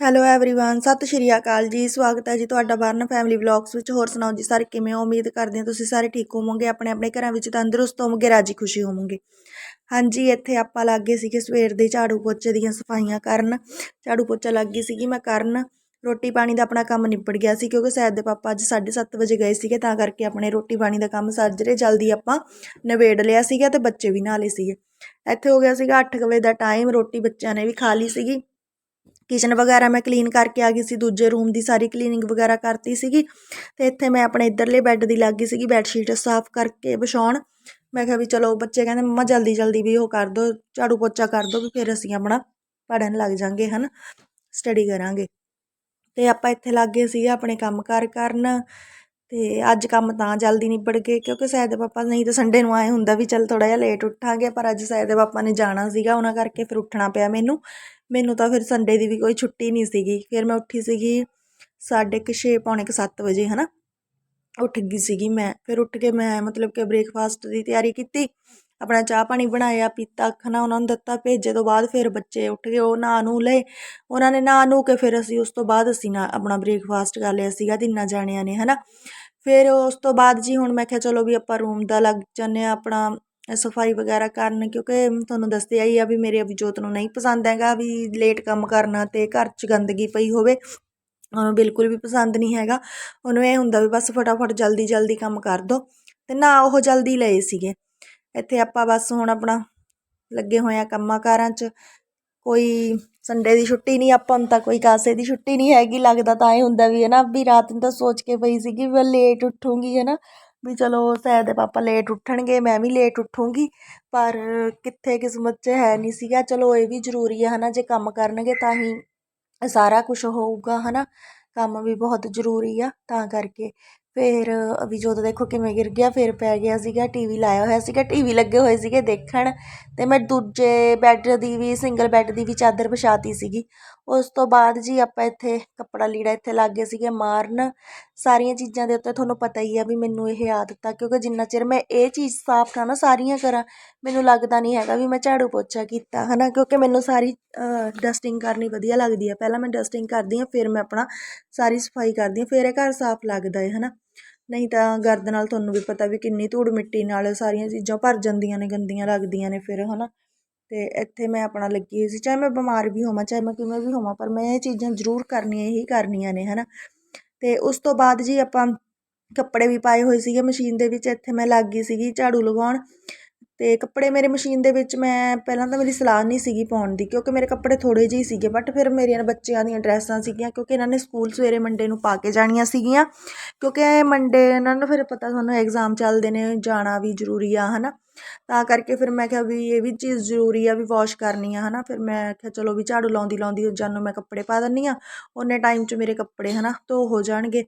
Hello everyone ਸਤਿ ਸ਼੍ਰੀ ਅਕਾਲ ਜੀ ਸਵਾਗਤ ਹੈ ਜੀ ਤੁਹਾਡਾ ਬਰਨ ਫੈਮਿਲੀ ਵਲੌਗਸ ਵਿੱਚ ਹੋਰ ਸੁਣਾਓ ਜੀ ਸਾਰੇ ਕਿਵੇਂ ਹੋ ਉਮੀਦ ਕਰਦੇ ਹਾਂ ਤੁਸੀਂ ਸਾਰੇ ਠੀਕ ਹੋਵੋਗੇ ਆਪਣੇ ਆਪਣੇ ਘਰਾਂ ਵਿੱਚ ਤੰਦਰੁਸਤ ਹੋਵੋਗੇ ਰਾਜੀ ਖੁਸ਼ੀ ਹੋਵੋਗੇ ਹਾਂਜੀ ਇੱਥੇ ਆਪਾਂ ਲੱਗੇ ਸੀਗੇ ਸਵੇਰ ਦੇ ਝਾੜੂ ਪੋਚੇ ਦੀਆਂ ਸਫਾਈਆਂ ਕਰਨ ਝਾੜੂ ਪੋਚਾ ਲੱਗ ਗਈ ਸੀਗੀ ਮੈਂ ਕਰਨ ਰੋਟੀ ਪਾਣੀ ਦਾ ਆਪਣਾ ਕੰਮ ਨਿਬੜ ਗਿਆ ਸੀ ਕਿਉਂਕਿ ਸੈਦ ਦੇ ਪਾਪਾ ਅੱਜ 7:30 ਵਜੇ ਗਏ ਸੀਗੇ ਤਾਂ ਕਰਕੇ ਆਪਣੇ ਰੋਟੀ ਪਾਣੀ ਦਾ ਕੰਮ ਸਾਜਰੇ ਜਲਦੀ ਆਪਾਂ ਨਵੇੜ ਲਿਆ ਸੀਗਾ ਤੇ ਬੱਚੇ ਵੀ ਨਾਲੇ ਸੀਗੇ ਇੱਥੇ ਹੋ ਗਿਆ ਸੀਗਾ 8 ਵਜੇ ਦਾ ਟਾਈਮ ਰੋਟੀ ਬੱਚਿਆਂ ਨੇ ਵੀ ਖਾ ਲਈ ਸੀਗੀ ਕਿਚਨ ਵਗੈਰਾ ਮੈਂ ਕਲੀਨ ਕਰਕੇ ਆ ਗਈ ਸੀ, ਦੂਜੇ ਰੂਮ ਦੀ ਸਾਰੀ ਕਲੀਨਿੰਗ ਵਗੈਰਾ ਕਰਤੀ ਸੀਗੀ ਤੇ ਇੱਥੇ ਮੈਂ ਆਪਣੇ ਇਧਰਲੇ ਬੈੱਡ ਦੀ ਲੱਗ ਗਈ ਸੀਗੀ ਬੈੱਡ ਸ਼ੀਟ ਸਾਫ਼ ਕਰਕੇ ਵਿਛਾਉਣ। ਮੈਂ ਕਿਹਾ ਵੀ ਚਲੋ ਬੱਚੇ ਕਹਿੰਦੇ ਮੰਮਾ ਜਲਦੀ ਜਲਦੀ ਵੀ ਉਹ ਕਰ ਦੋ, ਝਾੜੂ ਪੋਚਾ ਕਰ ਦੋ ਵੀ ਫਿਰ ਅਸੀਂ ਆਪਣਾ ਪੜਨ ਲੱਗ ਜਾਾਂਗੇ ਹਨ ਸਟੱਡੀ ਕਰਾਂਗੇ। ਤੇ ਆਪਾਂ ਇੱਥੇ ਲੱਗ ਗਏ ਸੀਗੇ ਆਪਣੇ ਕੰਮ ਕਾਰ ਕਰਨ। ਅਤੇ ਅੱਜ ਕੰਮ ਤਾਂ ਜਲਦੀ ਨਿਬੜ ਗਏ, ਕਿਉਂਕਿ ਸਾਇਦ ਪਾਪਾ ਨਹੀਂ ਤਾਂ ਸੰਡੇ ਨੂੰ ਆਏ ਹੁੰਦਾ ਵੀ ਚੱਲ ਥੋੜ੍ਹਾ ਜਿਹਾ ਲੇਟ ਉੱਠਾਂਗੇ, ਪਰ ਅੱਜ ਸਾਇਦ ਪਾਪਾ ਨੇ ਜਾਣਾ ਸੀਗਾ, ਉਹਨਾਂ ਕਰਕੇ ਫਿਰ ਉੱਠਣਾ ਪਿਆ ਮੈਨੂੰ। ਮੈਨੂੰ ਤਾਂ ਫਿਰ ਸੰਡੇ ਦੀ ਵੀ ਕੋਈ ਛੁੱਟੀ ਨਹੀਂ ਸੀਗੀ। ਫਿਰ ਮੈਂ ਉੱਠੀ ਸੀਗੀ ਸਾਢੇ ਕੁ ਛੇ, ਪੌਣੇ ਕੁ ਸੱਤ ਵਜੇ ਹੈ ਨਾ ਉੱਠ ਗਈ ਸੀਗੀ ਮੈਂ। ਫਿਰ ਉੱਠ ਕੇ ਮੈਂ ਮਤਲਬ ਕਿ ਬ੍ਰੇਕਫਾਸਟ ਦੀ ਤਿਆਰੀ ਕੀਤੀ। ਆਪਣਾ ਚਾਹ ਪਾਣੀ ਬਣਾਇਆ, ਪੀਤਾ ਖਾਣਾ ਉਹਨਾਂ ਨੂੰ ਦਿੱਤਾ, ਭੇਜੇ ਤੋਂ ਬਾਅਦ ਫਿਰ ਬੱਚੇ ਉੱਠ ਗਏ, ਉਹ ਨਹਾ ਨੂੰ ਲਏ। ਉਹਨਾਂ ਨੇ ਨਹਾ ਨੂ ਕੇ ਫਿਰ ਅਸੀਂ ਉਸ ਤੋਂ ਬਾਅਦ ਅਸੀਂ ਨਾ ਆਪਣਾ ਬ੍ਰੇਕਫਾਸਟ ਕਰ ਲਿਆ ਸੀਗਾ ਤਿੰਨਾਂ ਜਾਣਿਆਂ ਨੇ, ਹਨਾ। ਫਿਰ ਉਸ ਤੋਂ ਬਾਅਦ ਜੀ ਹੁਣ ਮੈਂ ਕਿਹਾ ਚਲੋ ਵੀ ਆਪਾਂ ਰੂਮ ਦਾ ਲੱਗ ਜਾਂਦੇ ਆ ਆਪਣਾ ਸਫ਼ਾਈ ਵਗੈਰਾ ਕਰਨ, ਕਿਉਂਕਿ ਤੁਹਾਨੂੰ ਦੱਸਿਆ ਹੀ ਆ ਵੀ ਮੇਰੇ ਅਭਿਜੋਤ ਨੂੰ ਨਹੀਂ ਪਸੰਦ ਹੈਗਾ ਵੀ ਲੇਟ ਕੰਮ ਕਰਨਾ ਤੇ ਘਰ 'ਚ ਗੰਦਗੀ ਪਈ ਹੋਵੇ, ਉਹਨੂੰ ਬਿਲਕੁਲ ਵੀ ਪਸੰਦ ਨਹੀਂ ਹੈਗਾ। ਉਹਨੂੰ ਇਹ ਹੁੰਦਾ ਵੀ ਬਸ ਫਟਾਫਟ ਜਲਦੀ ਜਲਦੀ ਕੰਮ ਕਰ ਦੋ। ਤੇ ਨਾ ਉਹ ਜਲਦੀ ਲਏ ਸੀਗੇ। ਇੱਥੇ ਆਪਾਂ ਬਸ ਹੁਣ ਆਪਣਾ ਲੱਗੇ ਹੋਏ ਆ ਕੰਮਾਂ ਕਾਰਾਂ 'ਚ। ਕੋਈ ਸੰਡੇ ਦੀ ਛੁੱਟੀ ਨਹੀਂ ਆਪਾਂ ਨੂੰ ਤਾਂ ਕੋਈ ਕਾਸੇ ਦੀ ਛੁੱਟੀ ਨਹੀਂ ਹੈਗੀ, ਲੱਗਦਾ ਤਾਂ ਇਹ ਹੁੰਦਾ ਵੀ ਹੈ ਨਾ ਵੀ ਰਾਤ ਨੂੰ ਤਾਂ ਸੋਚ ਕੇ ਪਈ ਸੀਗੀ ਵੀ ਲੇਟ ਉੱਠੂੰਗੀ, ਹੈ ਨਾ। ਵੀ ਚਲੋ ਸੈਦ ਦੇ ਪਾਪਾ ਲੇਟ ਉੱਠਣਗੇ, ਮੈਂ ਵੀ ਲੇਟ ਉੱਠੂੰਗੀ, ਪਰ ਕਿੱਥੇ ਕਿਸਮਤ 'ਚ ਹੈ ਨਹੀਂ ਸੀਗਾ। ਚਲੋ ਇਹ ਵੀ ਜ਼ਰੂਰੀ ਹੈ ਹਨਾ, ਜੇ ਕੰਮ ਕਰਨਗੇ ਤਾਂ ਹੀ ਸਾਰਾ ਕੁਝ ਹੋਊਗਾ, ਹਨਾ। ਕੰਮ ਵੀ ਬਹੁਤ ਜ਼ਰੂਰੀ ਆ, ਤਾਂ ਕਰਕੇ। ਫਿਰ ਅਭਿਜੋਤ ਦੇਖੋ ਕਿਵੇਂ ਗਿਰ ਗਿਆ, ਫਿਰ ਪੈ ਗਿਆ ਸੀਗਾ ਟੀ ਵੀ ਲਾਇਆ ਹੋਇਆ ਸੀਗਾ ਟੀ ਵੀ ਲੱਗੇ ਹੋਏ ਸੀਗੇ ਦੇਖਣ ਅਤੇ ਮੈਂ ਦੂਜੇ ਬੈੱਡ ਦੀ ਵੀ ਸਿੰਗਲ ਬੈੱਡ ਦੀ ਵੀ ਚਾਦਰ ਵਿਛਾਤੀ ਸੀਗੀ। ਉਸ ਤੋਂ ਬਾਅਦ ਜੀ ਆਪਾਂ ਇੱਥੇ ਕੱਪੜਾ ਲੀੜਾ ਇੱਥੇ ਲੱਗ ਗਏ ਸੀਗੇ ਮਾਰਨ। ਸਾਰੀਆਂ ਚੀਜ਼ਾਂ ਦੇ ਉੱਤੇ ਤੁਹਾਨੂੰ ਪਤਾ ਹੀ ਆ ਵੀ ਮੈਨੂੰ ਇਹ ਆਦਤ ਆ, ਕਿਉਂਕਿ ਜਿੰਨਾ ਚਿਰ ਮੈਂ ਇਹ ਚੀਜ਼ ਸਾਫ਼ ਨਾ ਨਾ ਸਾਰੀਆਂ ਕਰਾਂ ਮੈਨੂੰ ਲੱਗਦਾ ਨਹੀਂ ਹੈਗਾ ਵੀ ਮੈਂ ਝਾੜੂ ਪੋਚਾ ਕੀਤਾ ਹੈ ਨਾ ਕਿਉਂਕਿ ਮੈਨੂੰ ਸਾਰੀ ਡਸਟਿੰਗ ਕਰਨੀ ਵਧੀਆ ਲੱਗਦੀ ਹੈ ਪਹਿਲਾਂ ਮੈਂ ਡਸਟਿੰਗ ਕਰਦੀ ਹਾਂ, ਫਿਰ ਮੈਂ ਆਪਣਾ ਸਾਰੀ ਸਫ਼ਾਈ ਕਰਦੀ ਹਾਂ, ਫਿਰ ਇਹ ਘਰ ਸਾਫ਼ ਲੱਗਦਾ ਹੈ ਹੈ ਨਾ ਨਹੀਂ ਤਾਂ ਗਰਦ ਨਾਲ ਤੁਹਾਨੂੰ ਵੀ ਪਤਾ ਵੀ ਕਿੰਨੀ ਧੂੜ ਮਿੱਟੀ ਨਾਲ ਸਾਰੀਆਂ ਚੀਜ਼ਾਂ ਭਰ ਜਾਂਦੀਆਂ ਨੇ, ਗੰਦੀਆਂ ਲੱਗਦੀਆਂ ਨੇ ਫਿਰ ਹੈ ਨਾ ਅਤੇ ਇੱਥੇ ਮੈਂ ਆਪਣਾ ਲੱਗੀ ਹੋਈ ਸੀ, ਚਾਹੇ ਮੈਂ ਬਿਮਾਰ ਵੀ ਹੋਵਾਂ, ਚਾਹੇ ਮੈਂ ਕਿਵੇਂ ਵੀ ਹੋਵਾਂ, ਪਰ ਮੈਂ ਇਹ ਚੀਜ਼ਾਂ ਜ਼ਰੂਰ ਕਰਨੀਆਂ ਹੀ ਕਰਨੀਆਂ ਨੇ ਹੈ ਨਾ ਅਤੇ ਉਸ ਤੋਂ ਬਾਅਦ ਜੀ ਆਪਾਂ ਕੱਪੜੇ ਵੀ ਪਾਏ ਹੋਏ ਸੀਗੇ, ਮਸ਼ੀਨ ਦੇ ਵਿੱਚ ਇੱਥੇ ਮੈਂ ਲੱਗ ਗਈ ਸੀਗੀ ਝਾੜੂ ਲਗਾਉਣ। ਅਤੇ ਕੱਪੜੇ ਮੇਰੇ ਮਸ਼ੀਨ ਦੇ ਵਿੱਚ ਮੈਂ ਪਹਿਲਾਂ ਤਾਂ ਮੇਰੀ ਸਲਾਹ ਨਹੀਂ ਸੀਗੀ ਪਾਉਣ ਦੀ, ਕਿਉਂਕਿ ਮੇਰੇ ਕੱਪੜੇ ਥੋੜ੍ਹੇ ਜਿਹੇ ਸੀਗੇ ਬਟ ਫਿਰ ਮੇਰੀਆਂ ਬੱਚਿਆਂ ਦੀਆਂ ਡਰੈਸਾਂ ਸੀਗੀਆਂ, ਕਿਉਂਕਿ ਇਹਨਾਂ ਨੇ ਸਕੂਲ ਸਵੇਰੇ ਮੰਡੇ ਨੂੰ ਪਾ ਕੇ ਜਾਣੀਆਂ ਸੀਗੀਆਂ, ਕਿਉਂਕਿ ਮੰਡੇ ਇਹਨਾਂ ਨੂੰ ਫਿਰ ਪਤਾ ਤੁਹਾਨੂੰ ਐਗਜ਼ਾਮ ਚੱਲਦੇ ਨੇ, ਜਾਣਾ ਵੀ ਜ਼ਰੂਰੀ ਆ ਹੈ ਨਾ ਤਾਂ ਕਰਕੇ ਫਿਰ ਮੈਂ ਕਿਹਾ ਵੀ ਇਹ ਵੀ ਚੀਜ਼ ਜ਼ਰੂਰੀ ਆ ਵੀ ਵਾਸ਼ ਕਰਨੀ ਆ ਹੈ ਨਾ ਫਿਰ ਮੈਂ ਕਿਹਾ ਚਲੋ ਵੀ ਝਾੜੂ ਲਾਉਂਦੀ ਲਾਉਂਦੀ ਜਾਨੂੰ ਮੈਂ ਕੱਪੜੇ ਪਾ ਦਿੰਦੀ ਆ, ਉਹਨੇ ਟਾਈਮ 'ਚ ਮੇਰੇ ਕੱਪੜੇ ਹੈ ਨਾ ਧੋ ਹੋ ਜਾਣਗੇ।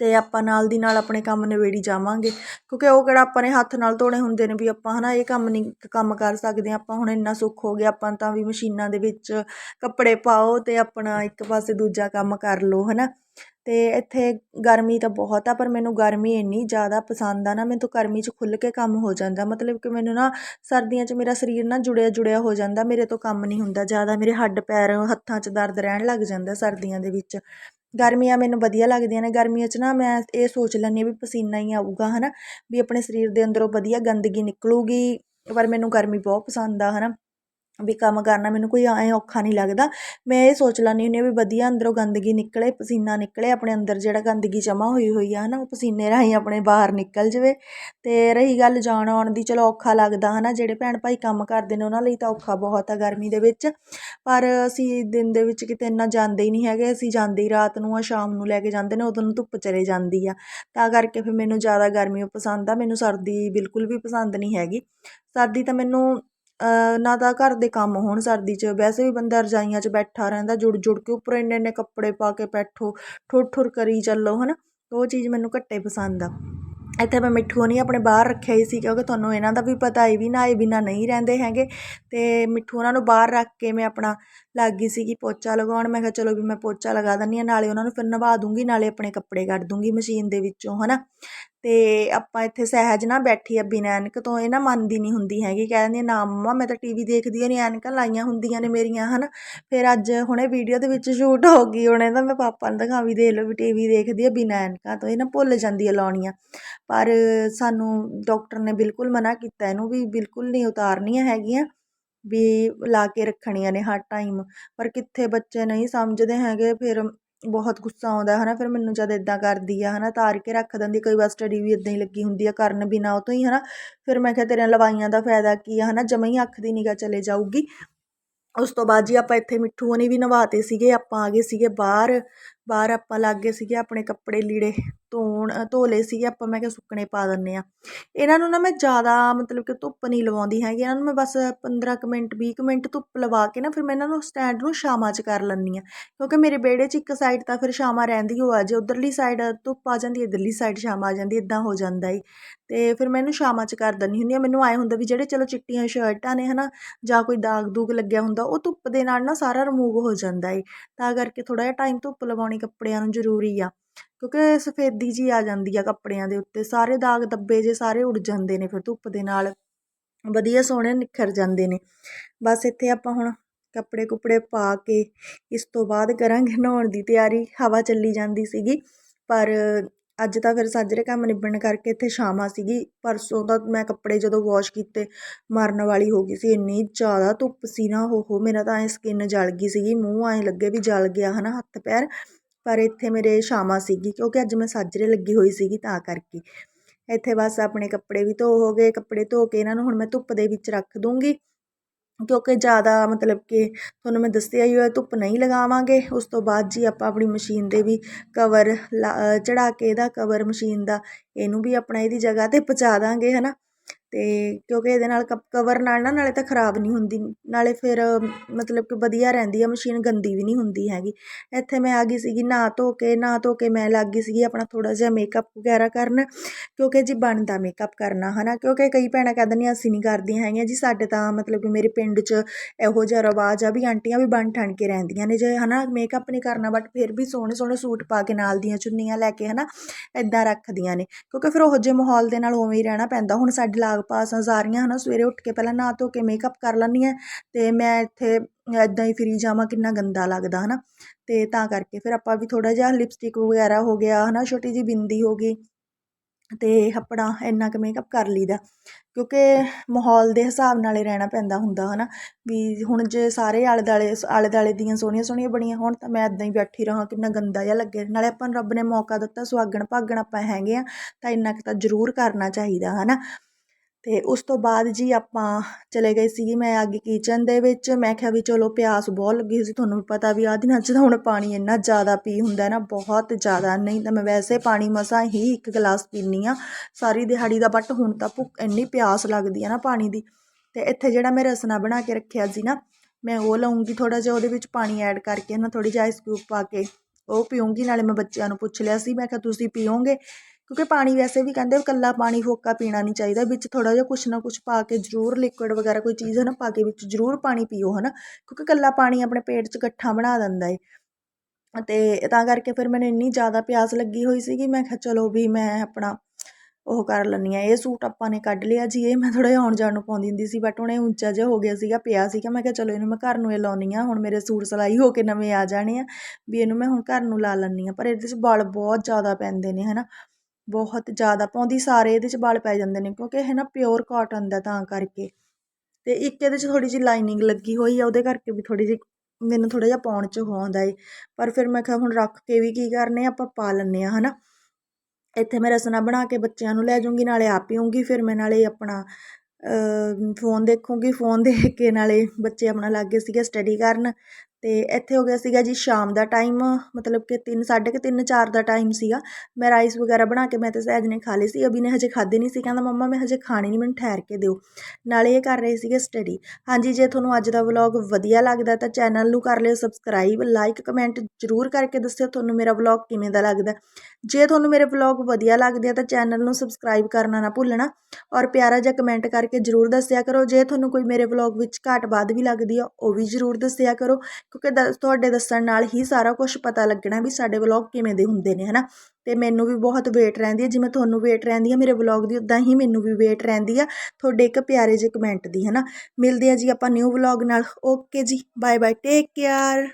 ਅਤੇ ਆਪਾਂ ਨਾਲ ਦੀ ਨਾਲ ਆਪਣੇ ਕੰਮ ਨਿਬੇੜੀ ਜਾਵਾਂਗੇ। ਕਿਉਂਕਿ ਉਹ ਕਿਹੜਾ ਆਪਾਂ ਨੇ ਹੱਥ ਨਾਲ ਧੋਣੇ ਹੁੰਦੇ ਨੇ ਵੀ ਆਪਾਂ ਹੈ ਨਾ ਇਹ ਕੰਮ ਨਹੀਂ ਕੰਮ ਕਰ ਸਕਦੇ, ਆਪਾਂ ਹੁਣ ਇੰਨਾ ਸੁੱਖ ਹੋ ਗਿਆ, ਆਪਾਂ ਤਾਂ ਵੀ ਮਸ਼ੀਨਾਂ ਦੇ ਵਿੱਚ ਕੱਪੜੇ ਪਾਓ ਤੇ ਆਪਣਾ ਇੱਕ ਪਾਸੇ ਦੂਜਾ ਕੰਮ ਕਰ ਲਓ ਨਾ ਤੇ ਇੱਥੇ ਗਰਮੀ ਤਾਂ ਬਹੁਤ ਆ, ਪਰ ਮੈਨੂੰ ਗਰਮੀ ਇੰਨੀ ਜ਼ਿਆਦਾ ਪਸੰਦ ਆ ਨਾ, ਮੈਨੂੰ ਗਰਮੀ 'ਚ ਖੁੱਲ੍ਹ ਕੇ ਕੰਮ ਹੋ ਜਾਂਦਾ। ਮਤਲਬ ਕਿ ਮੈਨੂੰ ਨਾ ਸਰਦੀਆਂ 'ਚ ਮੇਰਾ ਸਰੀਰ ਨਾ ਜੁੜਿਆ ਜੁੜਿਆ ਹੋ ਜਾਂਦਾ, ਮੇਰੇ ਤੋਂ ਕੰਮ ਨਹੀਂ ਹੁੰਦਾ ਜ਼ਿਆਦਾ, ਮੇਰੇ ਹੱਡ ਪੈਰ ਹੱਥਾਂ 'ਚ ਦਰਦ ਰਹਿਣ ਲੱਗ ਜਾਂਦਾ ਸਰਦੀਆਂ ਦੇ ਵਿੱਚ। ਗਰਮੀਆਂ ਮੈਨੂੰ ਵਧੀਆ ਲੱਗਦੀਆਂ ਨੇ, ਗਰਮੀਆਂ 'ਚ ਨਾ ਮੈਂ ਇਹ ਸੋਚ ਲੈਂਦੀ ਹਾਂ ਵੀ ਪਸੀਨਾ ਹੀ ਆਊਗਾ ਹੈ ਨਾ ਵੀ ਆਪਣੇ ਸਰੀਰ ਦੇ ਅੰਦਰੋਂ ਵਧੀਆ ਗੰਦਗੀ ਨਿਕਲੂਗੀ, ਪਰ ਮੈਨੂੰ ਗਰਮੀ ਬਹੁਤ ਪਸੰਦ ਆ ਹੈ ਨਾ ਵੀ ਕੰਮ ਕਰਨਾ ਮੈਨੂੰ ਕੋਈ ਐਂ ਔਖਾ ਨਹੀਂ ਲੱਗਦਾ। ਮੈਂ ਇਹ ਸੋਚ ਲੈਂਦੀ ਹੁੰਦੀ ਹਾਂ ਵੀ ਵਧੀਆ ਅੰਦਰੋਂ ਗੰਦਗੀ ਨਿਕਲੇ, ਪਸੀਨਾ ਨਿਕਲੇ, ਆਪਣੇ ਅੰਦਰ ਜਿਹੜਾ ਗੰਦਗੀ ਜਮ੍ਹਾਂ ਹੋਈ ਹੋਈ ਆ ਹੈ ਨਾ ਉਹ ਪਸੀਨੇ ਰਾਹੀਂ ਆਪਣੇ ਬਾਹਰ ਨਿਕਲ ਜਾਵੇ। ਅਤੇ ਰਹੀ ਗੱਲ ਜਾਣ ਆਉਣ ਦੀ, ਚਲੋ ਔਖਾ ਲੱਗਦਾ ਹੈ ਨਾ ਜਿਹੜੇ ਭੈਣ ਭਾਈ ਕੰਮ ਕਰਦੇ ਨੇ ਉਹਨਾਂ ਲਈ ਤਾਂ ਔਖਾ ਬਹੁਤ ਆ ਗਰਮੀ ਦੇ ਵਿੱਚ। ਪਰ ਅਸੀਂ ਦਿਨ ਦੇ ਵਿੱਚ ਕਿਤੇ ਇੰਨਾ ਜਾਂਦੇ ਹੀ ਨਹੀਂ ਹੈਗੇ, ਅਸੀਂ ਜਾਂਦੇ ਹੀ ਰਾਤ ਨੂੰ ਆ, ਸ਼ਾਮ ਨੂੰ ਲੈ ਕੇ ਜਾਂਦੇ ਨੇ, ਉਦੋਂ ਨੂੰ ਧੁੱਪ ਚਲੇ ਜਾਂਦੀ ਆ। ਤਾਂ ਕਰਕੇ ਫਿਰ ਮੈਨੂੰ ਜ਼ਿਆਦਾ ਗਰਮੀ ਪਸੰਦ ਆ, ਮੈਨੂੰ ਸਰਦੀ ਬਿਲਕੁਲ ਵੀ ਪਸੰਦ ਨਹੀਂ ਹੈਗੀ। ਸਰਦੀ ਤਾਂ ਮੈਨੂੰ ਨਾ ਤਾਂ ਘਰ ਦੇ ਕੰਮ ਹੋਣ ਸਰਦੀ 'ਚ, ਵੈਸੇ ਵੀ ਬੰਦਾ ਰਜਾਈਆਂ 'ਚ ਬੈਠਾ ਰਹਿੰਦਾ, ਜੁੜ ਜੁੜ ਕੇ ਉੱਪਰੋਂ ਇੰਨੇ ਇੰਨੇ ਕੱਪੜੇ ਪਾ ਕੇ ਬੈਠੋ, ਠੁਰ ਠੁਰ ਕਰੀ ਚੱਲੋ ਹੈ ਨਾ ਉਹ ਚੀਜ਼ ਮੈਨੂੰ ਘੱਟੇ ਪਸੰਦ ਆ। ਇੱਥੇ ਮੈਂ ਮਿੱਠੂ ਨਹੀਂ ਆਪਣੇ ਬਾਹਰ ਰੱਖਿਆ ਹੀ ਸੀ, ਕਿਉਂਕਿ ਤੁਹਾਨੂੰ ਇਹਨਾਂ ਦਾ ਵੀ ਪਤਾ ਇਹ ਵੀ ਨਾ, ਇਹ ਬਿਨਾ ਨਹੀਂ ਰਹਿੰਦੇ ਹੈਗੇ। ਅਤੇ ਮਿੱਠੂ ਉਹਨਾਂ ਨੂੰ ਬਾਹਰ ਰੱਖ ਕੇ ਮੈਂ ਆਪਣਾ ਲੱਗ ਗਈ ਸੀਗੀ ਪੋਚਾ ਲਗਾਉਣ। ਮੈਂ ਕਿਹਾ, ਚਲੋ ਵੀ ਮੈਂ ਪੋਚਾ ਲਗਾ ਦਿੰਦੀ ਹਾਂ, ਨਾਲੇ ਉਹਨਾਂ ਨੂੰ ਫਿਰ ਨਵਾ ਦੂੰਗੀ, ਨਾਲੇ ਆਪਣੇ ਕੱਪੜੇ ਕੱਢ ਦੂੰਗੀ ਮਸ਼ੀਨ ਦੇ ਵਿੱਚੋਂ ਹੈ ਨਾ ਅਤੇ ਆਪਾਂ ਇੱਥੇ ਸਹਿਜ ਨਾ ਬੈਠੀ ਆ ਬਿਨਾਂ ਐਨਕ ਤੋਂ, ਇਹ ਨਾ ਮੰਨਦੀ ਨਹੀਂ ਹੁੰਦੀ ਹੈਗੀ ਕਹਿ ਦਿੰਦੀ ਨਾ ਮੰਮਾ, ਮੈਂ ਤਾਂ ਟੀ ਵੀ ਦੇਖਦੀ ਹਾਂ ਨਹੀਂ ਐਨਕਾਂ ਲਾਈਆਂ ਹੁੰਦੀਆਂ ਨੇ ਮੇਰੀਆਂ ਹੈ ਨਾ ਫਿਰ ਅੱਜ ਹੁਣੇ ਵੀਡੀਓ ਦੇ ਵਿੱਚ ਸ਼ੂਟ ਹੋ ਗਈ, ਹੁਣੇ ਤਾਂ ਮੈਂ ਪਾਪਾ ਨੂੰ ਦਿਖਾ ਵੀ ਦੇਖ ਲਓ ਵੀ ਟੀ ਵੀ ਦੇਖਦੀ ਆ ਬਿਨਾਂ ਐਨਕਾਂ ਤੋਂ, ਇਹ ਨਾ ਭੁੱਲ ਜਾਂਦੀ ਆ ਲਾਉਣੀਆਂ। ਪਰ ਸਾਨੂੰ ਡਾਕਟਰ ਨੇ ਬਿਲਕੁਲ ਮਨਾ ਕੀਤਾ, ਇਹਨੂੰ ਵੀ ਬਿਲਕੁਲ ਨਹੀਂ ਉਤਾਰਨੀਆਂ ਹੈਗੀਆਂ, ਵੀ ਲਾ ਕੇ ਰੱਖਣੀਆਂ ਨੇ ਹਰ ਟਾਈਮ ਪਰ ਕਿੱਥੇ ਬੱਚੇ ਨਹੀਂ ਸਮਝਦੇ ਹੈਗੇ, ਫਿਰ ਬਹੁਤ ਗੁੱਸਾ ਆਉਂਦਾ ਹੈ ਨਾ ਫਿਰ ਮੈਨੂੰ ਜਦ ਇੱਦਾਂ ਕਰਦੀ ਆ ਹੈ ਨਾ ਤਾਰ ਕੇ ਰੱਖ ਦਿੰਦੀ, ਕਈ ਵਾਰ ਸਟੱਡੀ ਵੀ ਇੱਦਾਂ ਹੀ ਲੱਗੀ ਹੁੰਦੀ ਆ, ਕਰਨ ਬਿਨਾਂ ਉਹ ਤੋਂ ਹੀ ਹੈ ਨਾ ਫਿਰ ਮੈਂ ਕਿਹਾ ਤੇਰੀਆਂ ਲਵਾਈਆਂ ਦਾ ਫਾਇਦਾ ਕੀ ਆ ਹੈ ਨਾ ਜਮਾਂ ਹੀ ਅੱਖ ਦੀ ਨਿਗਾਹ ਚਲੇ ਜਾਊਗੀ। ਉਸ ਤੋਂ ਬਾਅਦ ਜੀ ਆਪਾਂ ਇੱਥੇ ਮਿੱਠੂ ਹੋਣੀ ਵੀ ਨਵਾਤੇ ਸੀਗੇ, ਆਪਾਂ ਆ ਗਏ ਸੀਗੇ ਬਾਹਰ ਬਾਹਰ ਆਪਾਂ ਲੱਗ ਗਏ ਸੀਗੇ ਆਪਣੇ ਕੱਪੜੇ ਲੀੜੇ। ਧੋਣ ਧੋ ਲਏ ਸੀਗੇ, ਆਪਾਂ ਮੈਂ ਕਿਹਾ ਸੁੱਕਣੇ ਪਾ ਦਿੰਦੇ ਹਾਂ ਇਹਨਾਂ ਨੂੰ ਨਾ ਮੈਂ ਜ਼ਿਆਦਾ ਮਤਲਬ ਕਿ ਧੁੱਪ ਨਹੀਂ ਲਵਾਉਂਦੀ ਹੈਗੀ। ਇਹਨਾਂ ਨੂੰ ਮੈਂ ਬਸ 15 ਕੁ ਮਿੰਟ, ਵੀਹ ਕੁ ਮਿੰਟ ਧੁੱਪ ਲਵਾ ਕੇ ਨਾ ਫਿਰ ਮੈਂ ਇਹਨਾਂ ਨੂੰ ਸਟੈਂਡ ਨੂੰ ਛਾਵਾਂ 'ਚ ਕਰ ਲੈਂਦੀ ਹਾਂ। ਕਿਉਂਕਿ ਮੇਰੇ ਵਿਹੜੇ 'ਚ ਇੱਕ ਸਾਈਡ ਤਾਂ ਫਿਰ ਛਾਵਾਂ ਰਹਿੰਦੀ ਹੋ ਆ ਜੇ, ਉਧਰਲੀ ਸਾਈਡ ਧੁੱਪ ਆ ਜਾਂਦੀ, ਇਧਰਲੀ ਸਾਈਡ ਛਾਵਾਂ ਆ ਜਾਂਦੀ ਇਦਾਂ ਹੋ ਜਾਂਦਾ ਏ। ਤੇ ਫਿਰ ਮੈਂ ਇਹਨੂੰ ਛਾਵਾਂ 'ਚ ਕਰ ਦਿੰਦੀ ਹੁੰਦੀ ਆ ਮੈਨੂੰ ਆਏ ਹੁੰਦਾ ਵੀ ਜਿਹੜੇ ਚਲੋ ਚਿੱਟੀਆਂ ਸ਼ਰਟਾਂ ਨੇ ਹਨਾ, ਜਾਂ ਕੋਈ ਦਾਗ ਦੂਗ ਲੱਗਿਆ ਹੁੰਦਾ, ਉਹ ਧੁੱਪ ਦੇ ਨਾਲ ਨਾ ਸਾਰਾ ਰਿਮੂਵ ਹੋ ਜਾਂਦਾ ਏ। ਤਾਂ ਕਰਕੇ ਥੋੜਾ ਜਿਹਾ ਟਾਈਮ ਧੁੱਪ ਲਵਾਉਣੀ ਕੱਪੜਿਆਂ ਨੂੰ ਜ਼ਰੂਰੀ ਆ। ਕਿਉਂਕਿ ਸਫੇਦੀ ਜਿਹੀ ਆ ਜਾਂਦੀ ਆ ਕੱਪੜਿਆਂ ਦੇ ਉੱਤੇ, ਸਾਰੇ ਦਾਗ ਧੱਬੇ ਜੇ ਸਾਰੇ ਉੱਡ ਜਾਂਦੇ ਨੇ ਫਿਰ ਧੁੱਪ ਦੇ ਨਾਲ, ਵਧੀਆ ਸੋਹਣੇ ਨਿਖਰ ਜਾਂਦੇ ਨੇ। ਬਸ ਇੱਥੇ ਆਪਾਂ ਹੁਣ ਕੱਪੜੇ ਕੁਪੜੇ ਪਾ ਕੇ ਇਸ ਤੋਂ ਬਾਅਦ ਕਰਾਂਗੇ ਨਹਾਉਣ ਦੀ ਤਿਆਰੀ, ਹਵਾ ਚੱਲੀ ਜਾਂਦੀ ਸੀਗੀ, ਪਰ ਅੱਜ ਤਾਂ ਫਿਰ ਸਾਜਰੇ ਕੰਮ ਨਿਬੜਨ ਕਰਕੇ ਇੱਥੇ ਛਾਵਾਂ ਸੀਗੀ, ਪਰਸੋਂ ਤਾਂ ਮੈਂ ਕੱਪੜੇ ਜਦੋਂ ਵਾਸ਼ ਕੀਤੇ, ਮਰਨ ਵਾਲੀ ਹੋ ਗਈ ਸੀ, ਇੰਨੀ ਜ਼ਿਆਦਾ ਧੁੱਪ ਸੀ ਨਾ ਹੋ ਮੇਰਾ ਤਾਂ ਐ ਸਕਿਨ ਜਲ ਗਈ ਸੀਗੀ, ਮੂੰਹ ਐਂ ਲੱਗੇ ਵੀ ਜਲ ਗਿਆ ਹਨਾ, ਹੱਥ ਪੈਰ। ਪਰ ਇੱਥੇ ਮੇਰੇ ਛਾਵਾਂ ਸੀਗੀ ਕਿਉਂਕਿ ਅੱਜ ਮੈਂ ਸਾਜਰੇ ਲੱਗੀ ਹੋਈ ਸੀਗੀ ਤਾਂ ਕਰਕੇ। ਇੱਥੇ ਬਸ ਆਪਣੇ ਕੱਪੜੇ ਵੀ ਧੋ ਹੋ ਗਏ, ਕੱਪੜੇ ਧੋ ਕੇ ਇਹਨਾਂ ਨੂੰ ਹੁਣ ਮੈਂ ਧੁੱਪ ਦੇ ਵਿੱਚ ਰੱਖ ਦੂੰਗੀ। ਕਿਉਂਕਿ ਜ਼ਿਆਦਾ ਮਤਲਬ ਕਿ ਤੁਹਾਨੂੰ ਮੈਂ ਦੱਸਿਆ ਹੀ ਹੋਇਆ ਧੁੱਪ ਨਹੀਂ ਲਗਾਵਾਂਗੇ, ਉਸ ਤੋਂ ਬਾਅਦ ਜੀ ਆਪਾਂ ਆਪਣੀ ਮਸ਼ੀਨ ਦੇ ਵੀ ਕਵਰ ਚੜਾ ਕੇ ਇਹਦਾ ਕਵਰ ਮਸ਼ੀਨ ਦਾ, ਇਹਨੂੰ ਵੀ ਆਪਣਾ ਇਹਦੀ ਜਗ੍ਹਾ 'ਤੇ ਪਹੁੰਚਾ ਦਾਂਗੇ ਹੈ ਨਾ ਅਤੇ ਕਿਉਂਕਿ ਇਹਦੇ ਨਾਲ ਕ ਕਵਰ ਨਾਲ ਨਾ, ਨਾਲੇ ਤਾਂ ਖ਼ਰਾਬ ਨਹੀਂ ਹੁੰਦੀ, ਨਾਲੇ ਫਿਰ, ਮਤਲਬ ਕਿ ਵਧੀਆ ਰਹਿੰਦੀ ਆ ਮਸ਼ੀਨ ਗੰਦੀ ਵੀ ਨਹੀਂ ਹੁੰਦੀ ਹੈਗੀ। ਇੱਥੇ ਮੈਂ ਆ ਗਈ ਸੀਗੀ ਨਹਾ ਧੋ ਕੇ, ਨਹਾ ਧੋ ਕੇ ਮੈਂ ਲੱਗ ਗਈ ਸੀਗੀ ਆਪਣਾ ਥੋੜ੍ਹਾ ਜਿਹਾ ਮੇਕਅਪ ਵਗੈਰਾ ਕਰਨ, ਕਿਉਂਕਿ ਜੀ ਬਣਦਾ ਮੇਕਅਪ ਕਰਨਾ ਹੈ ਨਾ ਕਿਉਂਕਿ ਕਈ ਭੈਣਾਂ ਕਹਿ ਦਿੰਦੀਆਂ ਅਸੀਂ ਨਹੀਂ ਕਰਦੀਆਂ ਹੈਗੀਆਂ ਜੀ, ਸਾਡੇ ਤਾਂ ਮਤਲਬ ਕਿ ਮੇਰੇ ਪਿੰਡ 'ਚ ਇਹੋ ਜਿਹਾ ਰਿਵਾਜ਼ ਆ ਵੀ ਆਂਟੀਆਂ ਵੀ ਬਣ ਠਣ ਕੇ ਰਹਿੰਦੀਆਂ ਨੇ, ਜੇ ਹੈ ਨਾ ਮੇਕਅਪ ਨਹੀਂ ਕਰਨਾ ਬਟ ਫਿਰ ਵੀ ਸੋਹਣੇ ਸੋਹਣੇ ਸੂਟ ਪਾ ਕੇ ਨਾਲ ਦੀਆਂ ਚੁੰਨੀਆਂ ਲੈ ਕੇ ਹੈ ਨਾ ਇੱਦਾਂ ਰੱਖਦੀਆਂ ਨੇ। ਕਿਉਂਕਿ ਫਿਰ ਉਹੋ ਜਿਹੇ ਮਾਹੌਲ ਦੇ ਨਾਲ ਉਵੇਂ ਹੀ ਰਹਿਣਾ ਪੈਂਦਾ, ਹੁਣ ਸਾਡੇ ਲਾਗ ਪਾਸਾਂ ਸਾਰੀਆਂ ਹੈ ਸਵੇਰੇ ਉੱਠ ਕੇ ਪਹਿਲਾਂ ਨਹਾ ਧੋ ਕੇ ਮੇਕਅਪ ਕਰ ਲੈਂਦੀ ਹਾਂ ਅਤੇ ਮੈਂ ਇੱਥੇ ਇੱਦਾਂ ਹੀ ਫਿਰੀ ਜਾਵਾਂ ਕਿੰਨਾ ਗੰਦਾ ਲੱਗਦਾ ਹੈ ਨਾ ਅਤੇ ਤਾਂ ਕਰਕੇ ਫਿਰ ਆਪਾਂ ਵੀ ਥੋੜ੍ਹਾ ਜਿਹਾ ਲਿਪਸਟਿਕ ਵਗੈਰਾ ਹੋ ਗਿਆ ਹੈ ਨਾ ਛੋਟੀ ਜਿਹੀ ਬਿੰਦੀ ਹੋ ਗਈ ਅਤੇ ਆਪਣਾ ਇੰਨਾ ਕੁ ਮੇਕਅਪ ਕਰ ਲਈਦਾ। ਕਿਉਂਕਿ ਮਾਹੌਲ ਦੇ ਹਿਸਾਬ ਨਾਲ ਹੀ ਰਹਿਣਾ ਪੈਂਦਾ ਹੁੰਦਾ ਹੈ ਨਾ ਵੀ ਹੁਣ ਜੇ ਸਾਰੇ ਆਲੇ ਦੁਆਲੇ ਆਲੇ ਦੁਆਲੇ ਦੀਆਂ ਸੋਹਣੀਆਂ ਸੋਹਣੀਆਂ ਬਣੀਆਂ ਹੋਣ ਤਾਂ ਮੈਂ ਇੱਦਾਂ ਹੀ ਬੈਠੀ ਰਹਾਂ ਕਿੰਨਾ ਗੰਦਾ ਜਿਹਾ ਲੱਗੇ। ਨਾਲੇ ਆਪਾਂ ਨੂੰ ਰੱਬ ਨੇ ਮੌਕਾ ਦਿੱਤਾ ਸੁਹਾਗਣ ਭਾਗਣ ਆਪਾਂ ਹੈਗੇ ਆ ਤਾਂ ਇੰਨਾ ਕੁ ਤਾਂ ਜ਼ਰੂਰ ਕਰਨਾ ਚਾਹੀਦਾ ਹੈ ਨਾ ਅਤੇ ਉਸ ਤੋਂ ਬਾਅਦ ਜੀ ਆਪਾਂ ਚਲੇ ਗਏ ਸੀਗੇ ਮੈਂ ਆ ਗਈ ਕਿਚਨ ਦੇ ਵਿੱਚ। ਮੈਂ ਕਿਹਾ ਵੀ ਚਲੋ ਪਿਆਸ ਬਹੁਤ ਲੱਗੀ ਸੀ, ਤੁਹਾਨੂੰ ਪਤਾ ਵੀ ਆਹ ਦਿਨਾਂ 'ਚ ਤਾਂ ਹੁਣ ਪਾਣੀ ਇੰਨਾ ਜ਼ਿਆਦਾ ਪੀ ਹੁੰਦਾ ਨਾ, ਬਹੁਤ ਜ਼ਿਆਦਾ। ਨਹੀਂ ਤਾਂ ਮੈਂ ਵੈਸੇ ਪਾਣੀ ਮਸਾਂ ਹੀ ਇੱਕ ਗਲਾਸ ਪੀਂਦੀ ਹਾਂ। ਸਾਰੀ ਦਿਹਾੜੀ ਦਾ ਬਟ ਹੁਣ ਤਾਂ ਭੁੱਖ ਇੰਨੀ ਪਿਆਸ ਲੱਗਦੀ ਆ ਨਾ ਪਾਣੀ ਦੀ। ਅਤੇ ਇੱਥੇ ਜਿਹੜਾ ਮੈਂ ਰਸਨਾ ਬਣਾ ਕੇ ਰੱਖਿਆ ਸੀ ਨਾ, ਮੈਂ ਉਹ ਲਊਂਗੀ ਥੋੜ੍ਹਾ ਜਿਹਾ, ਉਹਦੇ ਵਿੱਚ ਪਾਣੀ ਐਡ ਕਰਕੇ ਨਾ ਥੋੜ੍ਹੀ ਜਿਹੀ ਆਈਸ ਕਿਊਬ ਪਾ ਕੇ ਉਹ ਪੀਊਂਗੀ, ਨਾਲੇ ਮੈਂ ਬੱਚਿਆਂ ਨੂੰ ਪੁੱਛ ਲਿਆ ਸੀ। ਮੈਂ ਕਿਹਾ ਤੁਸੀਂ ਪੀਓਗੇ? ਕਿਉਂਕਿ ਪਾਣੀ ਵੈਸੇ ਵੀ ਕਹਿੰਦੇ ਇਕੱਲਾ ਪਾਣੀ ਫੋਕਾ ਪੀਣਾ ਨਹੀਂ ਚਾਹੀਦਾ, ਵਿੱਚ ਥੋੜ੍ਹਾ ਜਿਹਾ ਕੁਛ ਨਾ ਕੁਛ ਪਾ ਕੇ ਜ਼ਰੂਰ ਲਿਕੁਇਡ ਵਗੈਰਾ ਕੋਈ ਚੀਜ਼ ਹੈ ਨਾ ਪਾ ਕੇ ਵਿੱਚ ਜ਼ਰੂਰ ਪਾਣੀ ਪੀਓ ਹੈ ਨਾ ਕਿਉਂਕਿ ਇਕੱਲਾ ਪਾਣੀ ਆਪਣੇ ਪੇਟ 'ਚ ਗੱਠਾਂ ਬਣਾ ਦਿੰਦਾ ਏ। ਅਤੇ ਤਾਂ ਕਰਕੇ ਫਿਰ ਮੈਨੂੰ ਇੰਨੀ ਜ਼ਿਆਦਾ ਪਿਆਸ ਲੱਗੀ ਹੋਈ ਸੀਗੀ, ਮੈਂ ਕਿਹਾ ਚਲੋ ਵੀ ਮੈਂ ਆਪਣਾ ਉਹ ਕਰ ਲੈਂਦੀ ਹਾਂ, ਇਹ ਸੂਟ ਆਪਾਂ ਨੇ ਕੱਢ ਲਿਆ ਜੀ, ਇਹ ਮੈਂ ਥੋੜ੍ਹਾ ਜਿਹਾ ਆਉਣ ਜਾਣ ਨੂੰ ਪਾਉਂਦੀ ਹੁੰਦੀ ਸੀ ਬਟ ਹੁਣ ਇਹ ਉੱਚਾ ਜਿਹਾ ਹੋ ਗਿਆ ਸੀਗਾ, ਪਿਆ ਸੀਗਾ, ਮੈਂ ਕਿਹਾ ਚਲੋ ਇਹਨੂੰ ਮੈਂ ਘਰ ਨੂੰ ਇਹ ਲਾਉਂਦੀ ਹਾਂ, ਹੁਣ ਮੇਰੇ ਸੂਟ ਸਿਲਾਈ ਹੋ ਕੇ ਨਵੇਂ ਆ ਜਾਣੇ ਆ, ਵੀ ਇਹਨੂੰ ਮੈਂ ਹੁਣ ਘਰ ਨੂੰ ਲਾ ਲੈਂਦੀ ਹਾਂ, ਪਰ ਇਹਦੇ 'ਚ ਬਲ ਬਹੁਤ ਜ਼ਿਆਦਾ ਪੈਂਦੇ ਨੇ ਹੈ ਨਾ ਬਹੁਤ ਜ਼ਿਆਦਾ ਪਾਉਂਦੀ, ਸਾਰੇ ਇਹਦੇ 'ਚ ਵਲ ਪੈ ਜਾਂਦੇ ਨੇ ਕਿਉਂਕਿ ਇਹ ਨਾ ਪਿਓਰ ਕੋਟਨ ਦਾ ਤਾਂ ਕਰਕੇ। ਅਤੇ ਇੱਕ ਇਹਦੇ 'ਚ ਥੋੜ੍ਹੀ ਜਿਹੀ ਲਾਈਨਿੰਗ ਲੱਗੀ ਹੋਈ ਆ, ਉਹਦੇ ਕਰਕੇ ਵੀ ਥੋੜ੍ਹੀ ਜਿਹੀ ਮੈਨੂੰ ਥੋੜ੍ਹਾ ਜਿਹਾ ਪਾਉਣ 'ਚ ਹੋ ਆਉਂਦਾ ਏ। ਪਰ ਫਿਰ ਮੈਂ ਕਿਹਾ ਹੁਣ ਰੱਖ ਕੇ ਵੀ ਕੀ ਕਰਨੇ ਆਪਾਂ ਪਾ ਲੈਂਦੇ ਹਾਂ ਹੈ ਨਾ ਇੱਥੇ ਮੈਂ ਰਸਨਾ ਬਣਾ ਕੇ ਬੱਚਿਆਂ ਨੂੰ ਲੈ ਜਾਊਂਗੀ, ਨਾਲੇ ਆਪ ਪੀਊਂਗੀ, ਫਿਰ ਮੈਂ ਨਾਲੇ ਆਪਣਾ ਫੋਨ ਦੇਖੂੰਗੀ ਫੋਨ ਦੇਖ ਕੇ ਨਾਲੇ ਬੱਚੇ ਆਪਣਾ ਲੱਗ ਗਏ ਸੀਗੇ ਸਟੱਡੀ ਕਰਨ। ਅਤੇ ਇੱਥੇ ਹੋ ਗਿਆ ਸੀਗਾ ਜੀ ਸ਼ਾਮ ਦਾ ਟਾਈਮ ਮਤਲਬ ਕਿ ਤਿੰਨ, ਸਾਢੇ ਕੁ ਤਿੰਨ, ਚਾਰ ਦਾ ਟਾਈਮ ਸੀਗਾ। ਮੈਂ ਰਾਈਸ ਵਗੈਰਾ ਬਣਾ ਕੇ ਮੈਂ ਅਤੇ ਸਹਿਜ ਨੇ ਖਾ ਲਏ ਸੀ। ਅਭੀ ਨੇ ਹਜੇ ਖਾਧੇ ਨਹੀਂ ਸੀ। ਕਹਿੰਦਾ, ਮੰਮਾ, ਮੈਂ ਹਜੇ ਖਾਣੇ ਨਹੀਂ, ਮੈਨੂੰ ਠਹਿਰ ਕੇ ਦਿਓ। ਨਾਲੇ ਇਹ ਕਰ ਰਹੇ ਸੀਗੇ ਸਟੱਡੀ ਹਾਂਜੀ, ਜੇ ਤੁਹਾਨੂੰ ਅੱਜ ਦਾ ਵਲੌਗ ਵਧੀਆ ਲੱਗਦਾ ਤਾਂ ਚੈਨਲ ਨੂੰ ਕਰ ਲਿਓ ਸਬਸਕ੍ਰਾਈਬ ਲਾਈਕ ਕਮੈਂਟ ਜ਼ਰੂਰ ਕਰਕੇ ਦੱਸਿਓ ਤੁਹਾਨੂੰ ਮੇਰਾ ਵਲੌਗ ਕਿਵੇਂ ਦਾ ਲੱਗਦਾ ਜੇ ਤੁਹਾਨੂੰ ਮੇਰੇ ਵਲੌਗ ਵਧੀਆ ਲੱਗਦੇ ਆ ਤਾਂ ਚੈਨਲ ਨੂੰ ਸਬਸਕ੍ਰਾਈਬ ਕਰਨਾ ਨਾ ਭੁੱਲਣਾ ਔਰ ਪਿਆਰਾ ਜਿਹਾ ਕਮੈਂਟ ਕਰਕੇ ਜ਼ਰੂਰ ਦੱਸਿਆ ਕਰੋ। ਜੇ ਤੁਹਾਨੂੰ ਕੋਈ ਮੇਰੇ ਵਲੌਗ ਵਿੱਚ ਘਾਟ ਬਾਦ ਵੀ ਲੱਗਦੀ ਆ, ਉਹ ਵੀ ਜ਼ਰੂਰ ਦੱਸਿਆ ਕਰੋ। ਕਿਉਂਕਿ ਦ, ਤੁਹਾਡੇ ਦੱਸਣ ਨਾਲ ਹੀ ਸਾਰਾ ਕੁਛ ਪਤਾ ਲੱਗਣਾ ਵੀ ਸਾਡੇ ਵਲੋਗ ਕਿਵੇਂ ਦੇ ਹੁੰਦੇ ਨੇ ਹੈ ਨਾ ਅਤੇ ਮੈਨੂੰ ਵੀ ਬਹੁਤ ਵੇਟ ਰਹਿੰਦੀ ਹੈ, ਜਿਵੇਂ ਤੁਹਾਨੂੰ ਵੇਟ ਰਹਿੰਦੀ ਹੈ, ਮੇਰੇ ਵਲੋਗ ਦੀ ਉੱਦਾਂ ਹੀ ਮੈਨੂੰ ਵੀ ਵੇਟ ਰਹਿੰਦੀ ਆ। ਤੁਹਾਡੇ ਇੱਕ ਪਿਆਰੇ ਜਿਹੇ ਕਮੈਂਟ ਦੀ ਹੈ ਨਾ ਮਿਲਦੇ ਆ ਜੀ ਆਪਾਂ ਨਿਊ ਵਲੋਗ ਨਾਲ। ਓਕੇ ਜੀ ਬਾਏ ਬਾਏ ਟੇਕ ਕੇਅਰ